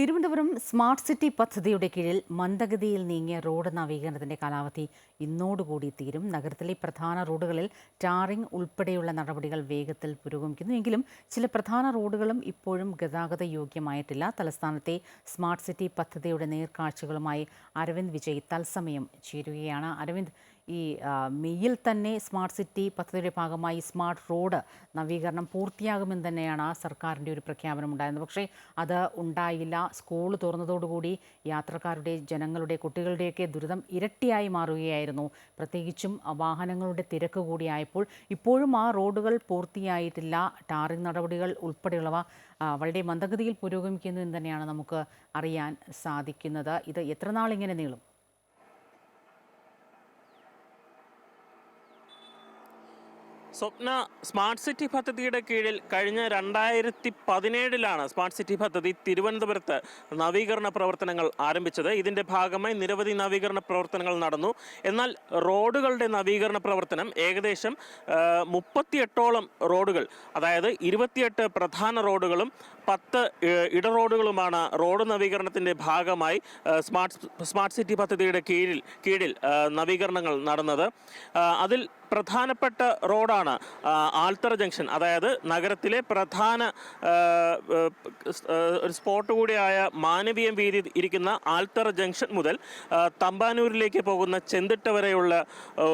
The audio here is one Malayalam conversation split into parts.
തിരുവനന്തപുരം സ്മാർട്ട് സിറ്റി പദ്ധതിയുടെ കീഴിൽ മന്ദഗതിയിൽ നീങ്ങിയ റോഡ് നവീകരണത്തിന്റെ കാലാവധി ഇന്നോടുകൂടി തീരും. നഗരത്തിലെ പ്രധാന റോഡുകളിൽ ടാറിംഗ് ഉൾപ്പെടെയുള്ള നടപടികൾ വേഗത്തിൽ പുരോഗമിക്കുന്നു. എങ്കിലും ചില പ്രധാന റോഡുകളും ഇപ്പോഴും ഗതാഗത യോഗ്യമായിട്ടില്ല. തലസ്ഥാനത്തെ സ്മാർട്ട് സിറ്റി പദ്ധതിയുടെ നേർക്കാഴ്ചകളുമായി അരവിന്ദ് വിജയ് തത്സമയം ചേരുകയാണ്. അരവിന്ദ് ഈ മെയ്യിൽ തന്നെ സ്മാർട്ട് സിറ്റി പദ്ധതിയുടെ ഭാഗമായി സ്മാർട്ട് റോഡ് നവീകരണം പൂർത്തിയാകുമെന്ന് തന്നെയാണ് സർക്കാരിന്റെ ഒരു പ്രഖ്യാപനം ഉണ്ടായിരുന്നത്. പക്ഷേ അത് ഉണ്ടായില്ല. സ്കൂൾ തുറന്നതോടുകൂടി യാത്രക്കാരുടെ ജനങ്ങളുടെ കുട്ടികളുടെയൊക്കെ ദുരിതം ഇരട്ടിയായി മാറുകയായിരുന്നു. പ്രത്യേകിച്ചും വാഹനങ്ങളുടെ തിരക്ക് കൂടിയായപ്പോൾ ഇപ്പോഴും ആ റോഡുകൾ പൂർത്തിയായിട്ടില്ല. ടാറിംഗ് നടപടികൾ ഉൾപ്പെടെയുള്ളവ വളരെ മന്ദഗതിയിൽ പുരോഗമിക്കുന്നു എന്ന് തന്നെയാണ് നമുക്ക് അറിയാൻ സാധിക്കുന്നത്. ഇത് എത്ര ഇങ്ങനെ നീളും? സ്വപ്ന സ്മാർട്ട് സിറ്റി പദ്ധതിയുടെ കീഴിൽ കഴിഞ്ഞ രണ്ടായിരത്തി പതിനേഴിലാണ് സ്മാർട്ട് സിറ്റി പദ്ധതി തിരുവനന്തപുരത്ത് നവീകരണ പ്രവർത്തനങ്ങൾ ആരംഭിച്ചത്. ഇതിന്റെ ഭാഗമായി നിരവധി നവീകരണ പ്രവർത്തനങ്ങൾ നടന്നു. എന്നാൽ റോഡുകളുടെ നവീകരണ പ്രവർത്തനം ഏകദേശം മുപ്പത്തിയെട്ടോളം റോഡുകൾ അതായത് ഇരുപത്തിയെട്ട് പ്രധാന റോഡുകളും പത്ത് ഇട റോഡുകളുമാണ് റോഡ് നവീകരണത്തിന്റെ ഭാഗമായി സ്മാർട്ട് സ്മാർട്ട് സിറ്റി പദ്ധതിയുടെ കീഴിൽ കീഴിൽ നവീകരണങ്ങൾ നടന്നത്. അതിൽ പ്രധാനപ്പെട്ട റോഡാണ് ആൽത്തറ ജംഗ്ഷൻ. അതായത് നഗരത്തിലെ പ്രധാന ഒരു സ്പോട്ട് കൂടിയായ മാനവീയം വീതി ഇരിക്കുന്ന ആൽത്തറ ജംഗ്ഷൻ മുതൽ തമ്പാനൂരിലേക്ക് പോകുന്ന ചെന്തിട്ട വരെയുള്ള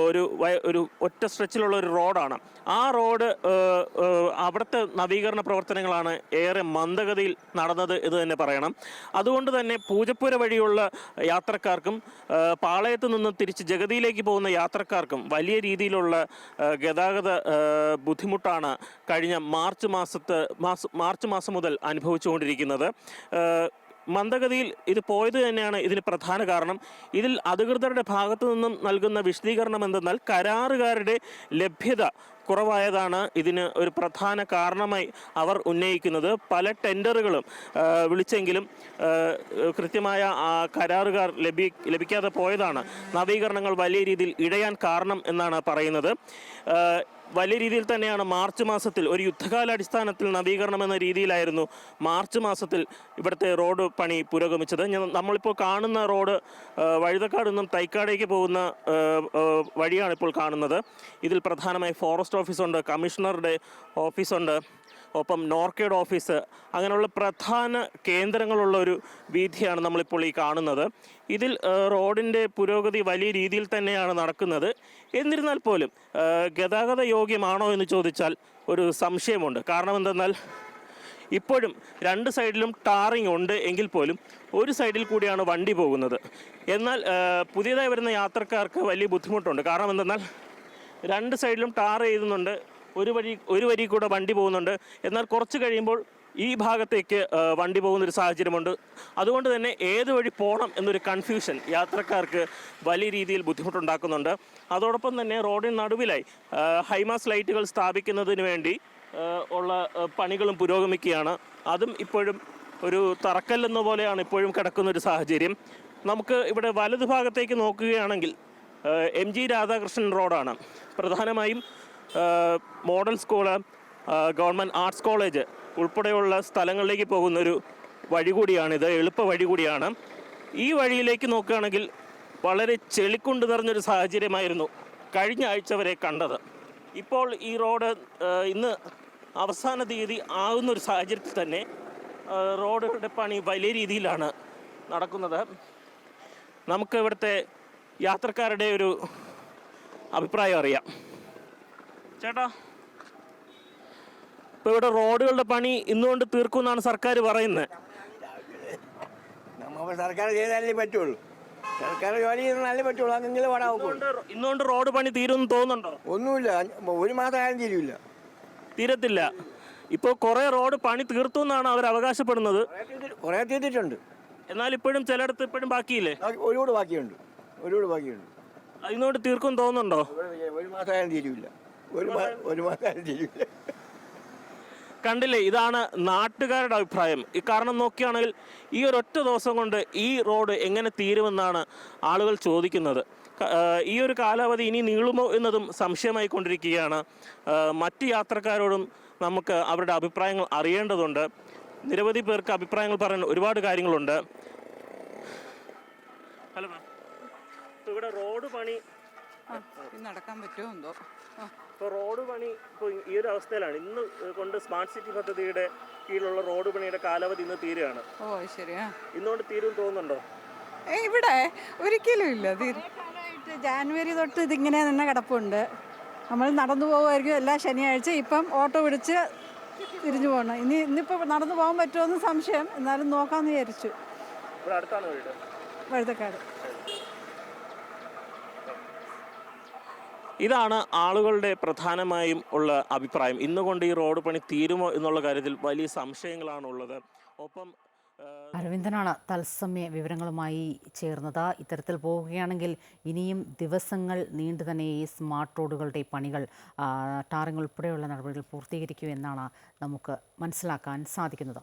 ഒരു ഒരു ഒറ്റ സ്ട്രെച്ചിലുള്ള ഒരു റോഡാണ്. ആ റോഡ് അവിടുത്തെ നവീകരണ പ്രവർത്തനങ്ങളാണ് ഏറെ മന്ദഗതിയിൽ നടന്നത് എന്ന് തന്നെ പറയണം. അതുകൊണ്ട് തന്നെ പൂജപ്പുര വഴിയുള്ള യാത്രക്കാർക്കും പാളയത്ത് നിന്ന് തിരിച്ച് ജഗതിയിലേക്ക് പോകുന്ന യാത്രക്കാർക്കും വലിയ രീതിയിലുള്ള ആ, ഗതാഗത ബുദ്ധിമുട്ടാണ് കഴിഞ്ഞ മാർച്ച് മാസത്തെ മാസ മാർച്ച് മാസം മുതൽ അനുഭവിച്ചുകൊണ്ടിരിക്കുന്നത്. മന്ദഗതിയിൽ ഇത് പോയത് തന്നെയാണ് ഇതിന് പ്രധാന കാരണം. ഇതിൽ അധികൃതരുടെ ഭാഗത്തു നിന്നും നൽകുന്ന വിശദീകരണം എന്തെന്നാൽ കരാറുകാരുടെ ലഭ്യത കുറവായതാണ് ഇതിന് ഒരു പ്രധാന കാരണമായി അവർ ഉന്നയിക്കുന്നത്. പല ടെൻഡറുകളും വിളിച്ചെങ്കിലും കൃത്യമായ കരാറുകാർ ലഭി ലഭിക്കാതെ പോയതാണ്. നവീകരണങ്ങൾ വലിയ രീതിയിൽ ഇഴയാൻ കാരണം എന്നാണ് പറയുന്നത്. വലിയ രീതിയിൽ തന്നെയാണ് മാർച്ച് മാസത്തിൽ ഒരു യുദ്ധകാലാടിസ്ഥാനത്തിൽ നവീകരണം എന്ന രീതിയിലായിരുന്നു മാർച്ച് മാസത്തിൽ ഇവിടുത്തെ റോഡ് പണി പുരോഗമിച്ചത്. നമ്മളിപ്പോൾ കാണുന്ന റോഡ് വഴുതക്കാട് നിന്നും തൈക്കാടേക്ക് പോകുന്ന വഴിയാണ് ഇപ്പോൾ കാണുന്നത്. ഇതിൽ പ്രധാനമായി ഫോറസ്റ്റ് ഓഫീസുണ്ട് കമ്മീഷണറുടെ ഓഫീസുണ്ട് ഒപ്പം നോർക്കേഡ് ഓഫീസ് അങ്ങനെയുള്ള പ്രധാന കേന്ദ്രങ്ങളുള്ള ഒരു വീഥിയാണ് നമ്മളിപ്പോൾ ഈ കാണുന്നത്. ഇതിൽ റോഡിന്റെ പുരോഗതി വലിയ രീതിയിൽ തന്നെയാണ് നടക്കുന്നത്. എന്നിരുന്നാൽ പോലും ഗതാഗത യോഗ്യമാണോ എന്ന് ചോദിച്ചാൽ ഒരു സംശയമുണ്ട്. കാരണം എന്തെന്നാൽ ഇപ്പോഴും രണ്ട് സൈഡിലും ടാറിങ് ഉണ്ട് എങ്കിൽ പോലും ഒരു സൈഡിൽ കൂടിയാണ് വണ്ടി പോകുന്നത്. എന്നാൽ പുതിയതായി വരുന്ന യാത്രക്കാർക്ക് വലിയ ബുദ്ധിമുട്ടുണ്ട്. കാരണം എന്തെന്നാൽ രണ്ട് സൈഡിലും ടാർ ചെയ്യുന്നുണ്ട് ഒരു വഴി ഒരു വരി കൂടെ വണ്ടി പോകുന്നുണ്ട്. എന്നാൽ കുറച്ച് കഴിയുമ്പോൾ ഈ ഭാഗത്തേക്ക് വണ്ടി പോകുന്നൊരു സാഹചര്യമുണ്ട്. അതുകൊണ്ട് തന്നെ ഏത് വഴി പോകണം എന്നൊരു കൺഫ്യൂഷൻ യാത്രക്കാർക്ക് വലിയ രീതിയിൽ ബുദ്ധിമുട്ടുണ്ടാക്കുന്നുണ്ട്. അതോടൊപ്പം തന്നെ റോഡിന് നടുവിലായി ഹൈമാസ് ലൈറ്റുകൾ സ്ഥാപിക്കുന്നതിന് വേണ്ടി ഉള്ള പണികളും പുരോഗമിക്കുകയാണ്. അതും ഇപ്പോഴും ഒരു തറക്കല്ലെന്ന പോലെയാണ് ഇപ്പോഴും കിടക്കുന്ന ഒരു സാഹചര്യം. നമുക്ക് ഇവിടെ വലതുഭാഗത്തേക്ക് നോക്കുകയാണെങ്കിൽ എം ജി രാധാകൃഷ്ണൻ റോഡാണ്. പ്രധാനമായും model school government arts college ഉൾപ്പെടെയുള്ള സ്ഥലങ്ങളിലേക്ക് പോകുന്നൊരു വഴി കൂടിയാണിത് എളുപ്പ വഴി കൂടിയാണ്. ഈ വഴിയിലേക്ക് നോക്കുകയാണെങ്കിൽ വളരെ ചെളിക്കൊണ്ട് നിറഞ്ഞൊരു സാഹചര്യമായിരുന്നു കഴിഞ്ഞ ആഴ്ച വരെ കണ്ടത്. ഇപ്പോൾ ഈ റോഡ് ഇന്ന് അവസാന തീയതി ആകുന്നൊരു സാഹചര്യത്തിൽ തന്നെ റോഡുകളുടെ പണി വലിയ രീതിയിലാണ് നടക്കുന്നത്. നമുക്ക് ഇവിടുത്തെ യാത്രക്കാരുടെ ഒരു അഭിപ്രായം അറിയാം. ചേട്ടാ. ഇപ്പോൾ ഇവിടെ റോഡുകളുടെ പണി ഇന്നുകൊണ്ട് തീർക്കുമെന്നാണ് സർക്കാർ പറയുന്നത് നമ്മൾ സർക്കാർ ചെയ്താലേ പറ്റുള്ളൂ. സർക്കാർ ജോലി ചെയ്താലേ പറ്റുള്ളൂ. അതെങ്കിലും ഇന്നുകൊണ്ട് റോഡ് പണി തീരുമെന്ന് തോന്നുന്നുണ്ടോ? ഒന്നുമില്ല. ഒരു മാസം ആയാലും തീരുമില്ല തീരത്തില്ല. ഇപ്പോൾ കുറേ റോഡ് പണി തീർത്തു എന്നാണ് അവർ അവകാശപ്പെടുന്നത്. കുറേ തീർത്തിട്ടുണ്ട്. എന്നാൽ ഇപ്പോഴും ചിലയിടത്ത് ഇപ്പോഴും ബാക്കിയില്ലേ? ബാക്കി- ഒരുപാട് ബാക്കിയുണ്ട്. ഒരുപാട് ബാക്കിയുണ്ട്. ഇന്നുകൊണ്ട് തീർക്കും തോന്നുന്നുണ്ടോ? ഒരു- മാസം ആയാലും തീരുമില്ല ഒരു ഒരു കണ്ടില്ലേ? ഇതാണ് നാട്ടുകാരുടെ അഭിപ്രായം. ഈ കാരണം നോക്കുകയാണെങ്കിൽ ഈ ഒരു ഒറ്റ ദിവസം കൊണ്ട് ഈ റോഡ് എങ്ങനെ തീരുമെന്നാണ് ആളുകൾ ചോദിക്കുന്നത്. ഈ ഒരു കാലാവധി ഇനി നീളുമോ എന്നതും സംശയമായി കൊണ്ടിരിക്കുകയാണ്. മറ്റു യാത്രക്കാരോടും നമുക്ക് അവരുടെ അഭിപ്രായങ്ങൾ അറിയേണ്ടതുണ്ട്. നിരവധി പേർക്ക് അഭിപ്രായങ്ങൾ പറയാൻ ഒരുപാട് കാര്യങ്ങളുണ്ട്. Hello ma'am. ഇവിടെ റോഡ് പണി നടക്കാൻ പറ്റുമോ എന്തോ? ഇപ്പോൾ റോഡ് പണി ഇപ്പോൾ ഈ ഒരു അവസ്ഥയിലാണ്. ഇന്ന് കൊണ്ട് സ്മാർട്ട് സിറ്റി പദ്ധതിയുടെ കീഴിലുള്ള റോഡ് പണിയുടെ കാലാവധി ഇന്ന് തീരുകയാണ്. ഓ ശരിയാ ഇന്നുകൊണ്ട് തീരും തോന്നുന്നുണ്ടോ? ഇവിടെ ഒരിക്കലും ഇല്ല തീരെ ജാനുവരി തൊട്ട് ഇതിങ്ങനെ തന്നെ കിടപ്പുണ്ട്. നമ്മൾ നടന്നു പോകുമായിരിക്കും എല്ലാ ശനിയാഴ്ച. ഇപ്പം ഓട്ടോ പിടിച്ച് തിരിഞ്ഞു പോകണം. ഇനി ഇന്നിപ്പോൾ നടന്നു പോകാൻ പറ്റുമോ എന്ന് സംശയം. എന്നാലും നോക്കാമെന്ന് വിചാരിച്ചു. അടുത്താണ് വീട്. വഴുതക്കാട്. ഇതാണ് ആളുകളുടെ പ്രധാനമായും ഉള്ള അഭിപ്രായം. ഇന്നുകൊണ്ട് ഈ റോഡ് പണി തീരുമോ എന്നുള്ള കാര്യത്തിൽ വലിയ സംശയങ്ങളാണ് ഉള്ളത്. ഒപ്പം അരവിന്ദനാണ് തത്സമയ വിവരങ്ങളുമായി ചേർന്നത്. ഇത്തരത്തിൽ പോവുകയാണെങ്കിൽ ഇനിയും ദിവസങ്ങൾ നീണ്ടു തന്നെ ഈ സ്മാർട്ട് റോഡുകളുടെ പണികൾ ടാറിംഗ് ഉൾപ്പെടെയുള്ള നടപടികൾ പൂർത്തീകരിക്കൂ എന്നാണ് നമുക്ക് മനസ്സിലാക്കാൻ സാധിക്കുന്നത്.